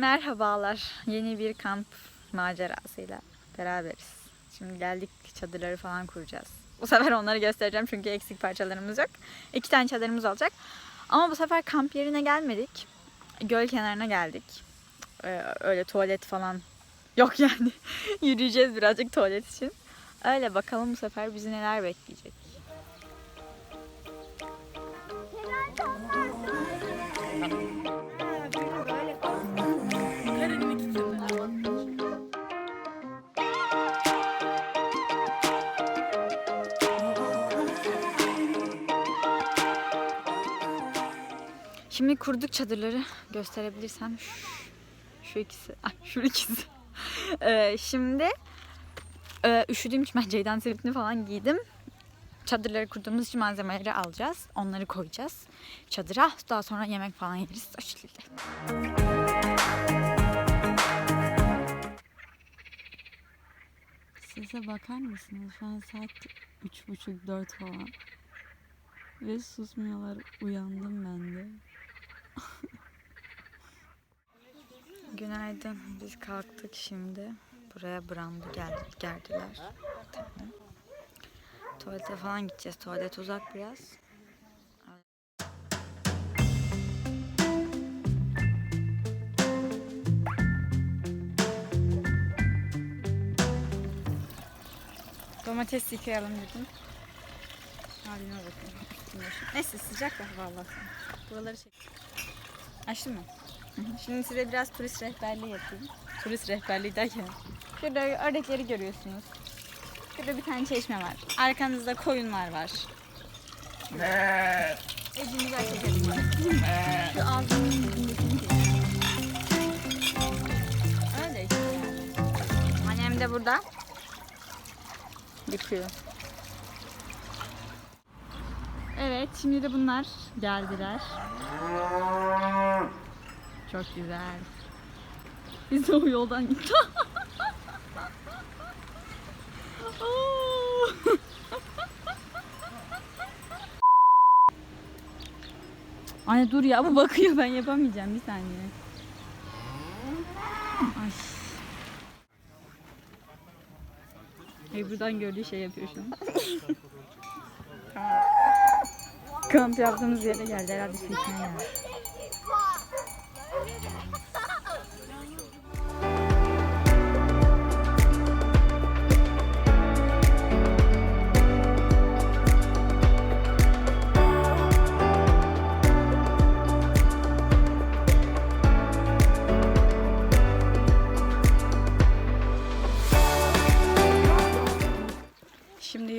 Merhabalar. Yeni bir kamp macerasıyla beraberiz. Şimdi geldik çadırları falan kuracağız. Bu sefer onları göstereceğim çünkü eksik parçalarımız yok. İki tane çadırımız olacak. Ama bu sefer kamp yerine gelmedik. Göl kenarına geldik. Ee, öyle tuvalet falan yok yani. Yürüyeceğiz birazcık tuvalet için. Öyle bakalım bu sefer bizi neler bekleyecek. Şimdi kurduk çadırları gösterebilirsem şu, ikisi, ah, şu ikisi. Ee, şimdi e, üşüdüğüm için ben Ceydan Selip'ini falan giydim. Çadırları kurduğumuz için malzemeleri alacağız. Onları koyacağız çadıra. Daha sonra yemek falan yeriz. O. Size bakar mısınız? Şu an saat üç buçuk dört falan. Ve susmuyorlar. Uyandım ben de. Günaydın. Biz kalktık şimdi. Buraya brandı geldik, geldiler. Tamam. Tuvalete falan gideceğiz. Tuvalet uzak biraz. Domates yıkayalım dedim. Haline bakın. Neyse sıcak da vallahi. Buraları çek. Açtın mı? Şimdi size biraz turist rehberliği yapayım. Turist rehberliği derken. Şurada ördekleri görüyorsunuz. Şurada bir tane çeşme var. Arkanızda koyunlar var. Güzel çekelim. Şu çek. Öyle işte. Annem de burada. Yıkıyor. Evet, şimdi de bunlar geldiler. Çok güzel. Biz de o yoldan gittik. Anne dur ya bu bakıyor ben yapamayacağım bir saniye. Ay. Buradan gördüğü şey yapıyor şu an. Kamp yaptığımız yere geldi herhalde. Su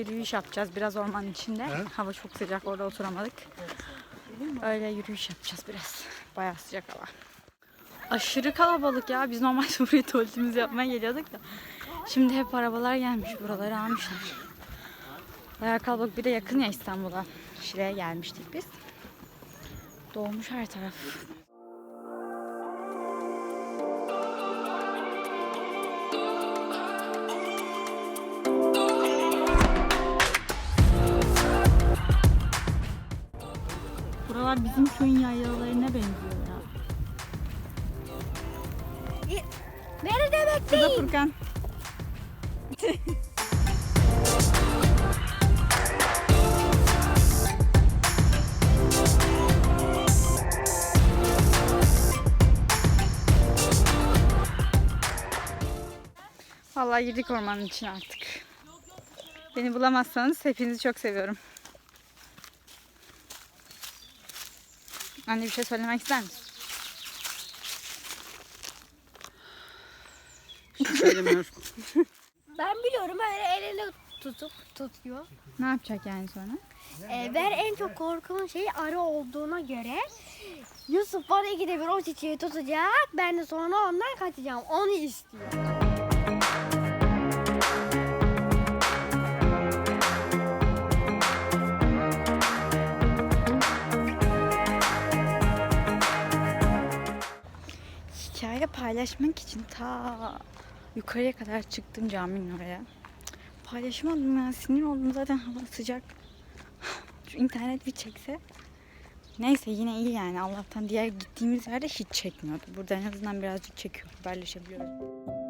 yürüyüş yapacağız biraz ormanın içinde. Hava çok sıcak orada oturamadık. Öyle yürüyüş yapacağız biraz. Bayağı sıcak hava. Aşırı kalabalık ya. Biz normalde buraya tuvaletimizi yapmaya geliyorduk da. Şimdi hep arabalar gelmiş. Buraları almışlar. Bayağı kalabalık. Bir de yakın ya İstanbul'a. Şile'ye gelmiştik biz. Dolmuş her taraf. Buralar bizim köyün yaylalarına benziyor ya. Beni de Bu da Furkan. Vallahi girdik ormanın içine artık. Beni bulamazsanız hepinizi çok seviyorum. Anne bir şey söylemek ister misin? Söylemiyor. Ben biliyorum öyle elini tutup tutuyor. Ne yapacak yani sonra? Ee, ben en çok korkulan şey arı olduğuna göre Yusuf bana bir o çiçeği tutacak. Ben de sonra ondan kaçacağım. Onu istiyor. Paylaşmak için ta yukarıya kadar çıktım caminin oraya. Paylaşamadım ya sinir oldum zaten hava sıcak. Şu internet bir çekse Neyse yine iyi yani Allah'tan diğer gittiğimiz yerde hiç çekmiyordu. Burada en azından birazcık çekiyor. Haberleşebiliyoruz.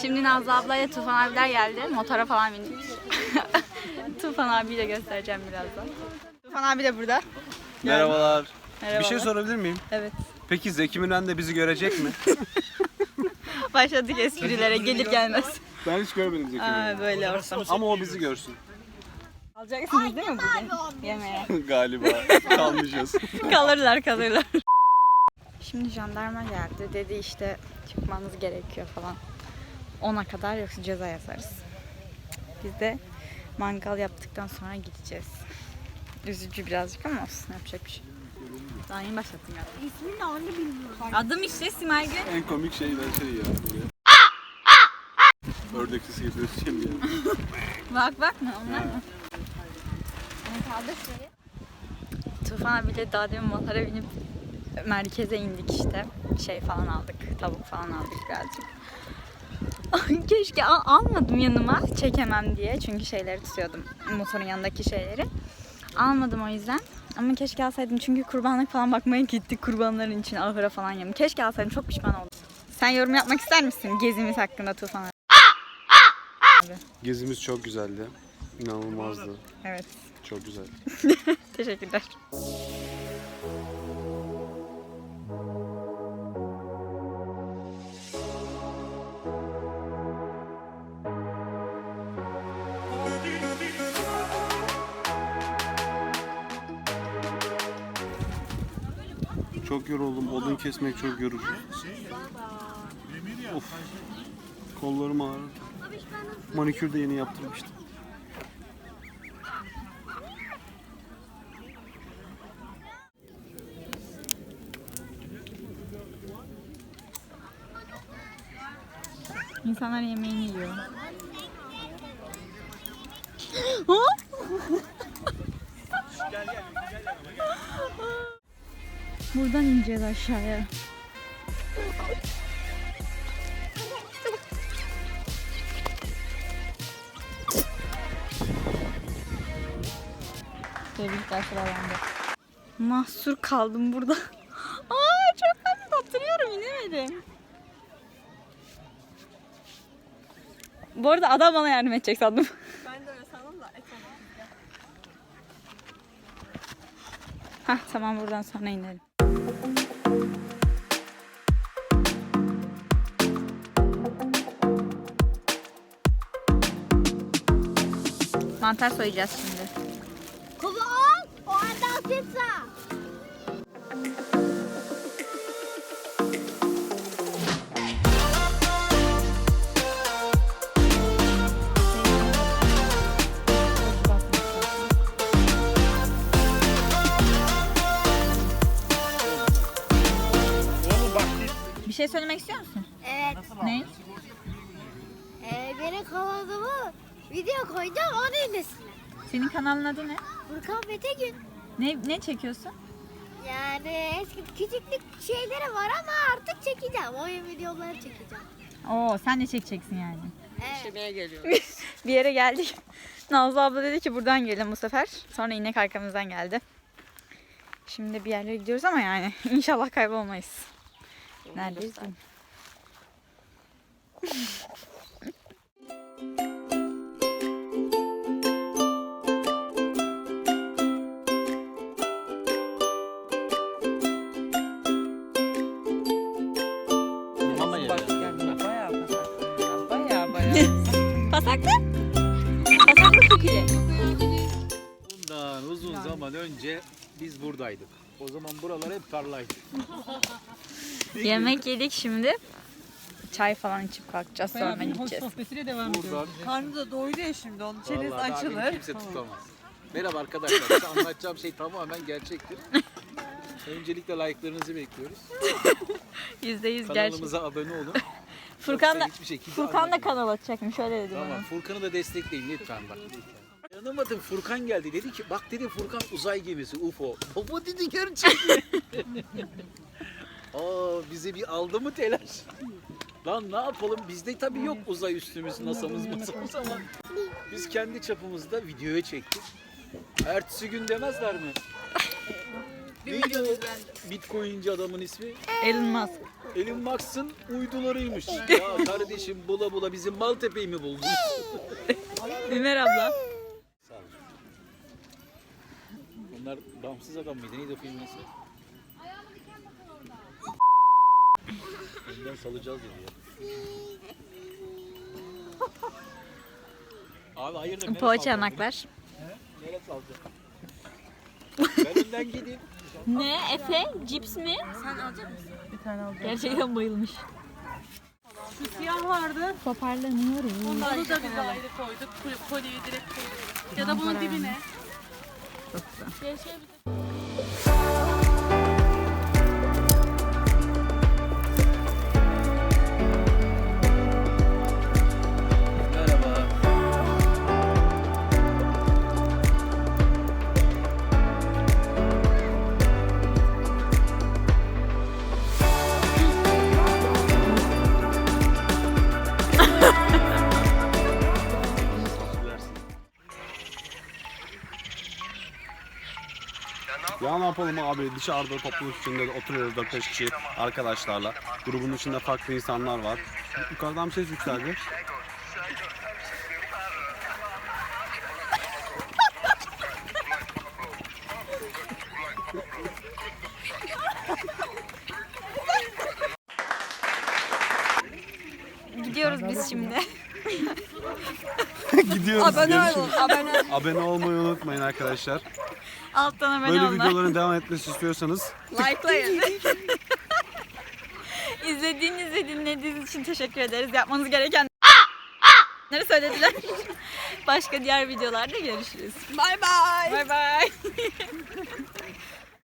Şimdi Nazlı ablayla Tufan abiler geldi. Motora falan bindik. Tufan abiyi de göstereceğim birazdan. Tufan abi de burada. Merhabalar. Merhabalar. Bir şey sorabilir miyim? Evet. Peki Zeki Müren de bizi görecek mi? Başladık esprilere gelir gelmez. ben hiç görmedim Zeki Aa, böyle ortam. Ama o bizi görsün. Alacaksınız değil mi bugün? Yemeğe. Galiba. Kalmayacağız. kalırlar kalırlar. Şimdi jandarma geldi. Dedi işte çıkmanız gerekiyor falan. 10'a kadar yoksa ceza yazarız. Biz de mangal yaptıktan sonra gideceğiz. Üzücü birazcık ama olsun yapacak bir şey. Daha yeni başlattım ya. İsmini ne onu bilmiyorum. Adım işte Simay Gün. en komik şey ben şey ya. Ördek sesi yapıyorsun ya. Bak bak mı onlar mı? Onu kaldır şuraya. Tufan abiyle daha demin motora binip merkeze indik işte. Şey falan aldık. Tavuk falan aldık birazcık. Keşke al- almadım yanıma çekemem diye. Çünkü şeyleri tutuyordum. Motorun yanındaki şeyleri. Almadım o yüzden. Ama keşke alsaydım çünkü kurbanlık falan bakmaya gittik kurbanların için ahıra falan yedim. Keşke alsaydım çok pişman oldum. Sen yorum yapmak ister misin gezimiz hakkında Tufan? Gezimiz çok güzeldi. İnanılmazdı. Evet. Çok güzel. Teşekkürler. Yoruldum. Odun kesmek çok yorucu. Of. Kollarım ağrıdı. Manikür de yeni yaptırmıştım. İnsanlar yemeğini yiyor. Buradan ineceğiz aşağıya. Tebrikler sıra bende. Mahsur kaldım burada. Aa çok hafif oturuyorum inemedim. Bu arada adam bana yardım edecek sandım. Ben de öyle sandım da Hah tamam buradan sonra inelim. Mantar soyacağız şimdi. Kulağım o anda pizza. Şey söylemek istiyor musun? Evet. Ne? Ee, benim kanalıma video koyacağım onu izlesin. Senin kanalın adı ne? Furkan Betegün. Ne, ne çekiyorsun? Yani eski küçüklük şeyleri var ama artık çekeceğim. Oyun videoları çekeceğim. Oo sen de çekeceksin yani. Evet. bir yere geldik. Nazlı abla dedi ki buradan gelin bu sefer. Sonra inek arkamızdan geldi. Şimdi bir yerlere gidiyoruz ama yani inşallah kaybolmayız. Neredesin? Mama yeri. Bayağı pasak. Bayağı bayağı. pasak ne? Buradaydık. O zaman buralar hep tarlaydı. Yemek yedik şimdi. çay falan içip kalkacağız sonra gideceğiz. sohbetiyle devam Buradan Karnı da doydu ya şimdi onun çenesi vallahi daha beni açılır. kimse tutamaz. Merhaba arkadaşlar. Size anlatacağım şey tamamen gerçektir. Öncelikle like'larınızı bekliyoruz. %100 gerçek. Kanalımıza abone olun. Furkan da, Yoksa hiçbir şekilde Furkan da anlamayın. kanal açacakmış öyle dedi Tamam bana. Furkan'ı da destekleyin lütfen bak. Yanılmadım Furkan geldi dedi ki bak dedi Furkan uzay gemisi UFO. Baba dedi gerçek mi? Aa bize bir aldı mı telaş? Lan ne yapalım bizde tabii yok uzay üstümüz NASA'mız masamız ama biz kendi çapımızda videoya çektik. Ertesi gün demezler mi? Neydi o Bitcoin'ci adamın ismi? Elon Musk. Elon Musk'ın uydularıymış. Ya kardeşim bula bula bizim Maltepe'yi mi buldun? Ümer abla. Sağ olun. Onlar damsız adam mıydı? Neydi o filmin ismi? Önden salacağız dedi ya. Abi hayırdır? nereye Poğaça salacaksın yanaklar. Nereye salacaksın? Ben önden gideyim. Ne Efe? Cips mi? Bir tane alacağım. Gerçekten bayılmış. Siyah vardı. Toparlanıyoruz. Onu da biz ayrı koyduk. Kol- Kolyeyi direkt koyduk. Ya da bunun dibine. Çok güzel. Ya ne yapalım abi dışarıda topluluk içinde de oturuyoruz 4-5 kişi arkadaşlarla. Grubun içinde farklı insanlar var. Yukarıdan bir ses yükseldi. Gidiyoruz biz şimdi. Gidiyoruz. abone görüşürüz. olun. Abone. Abone olmayı unutmayın arkadaşlar. Alttan abone Böyle olun. videoların devam etmesi istiyorsanız Likelayın. İzlediğiniz ve dinlediğiniz için teşekkür ederiz. Yapmanız gereken Neleri söylediler. Başka diğer videolarda görüşürüz. Bye bye. Bye bye.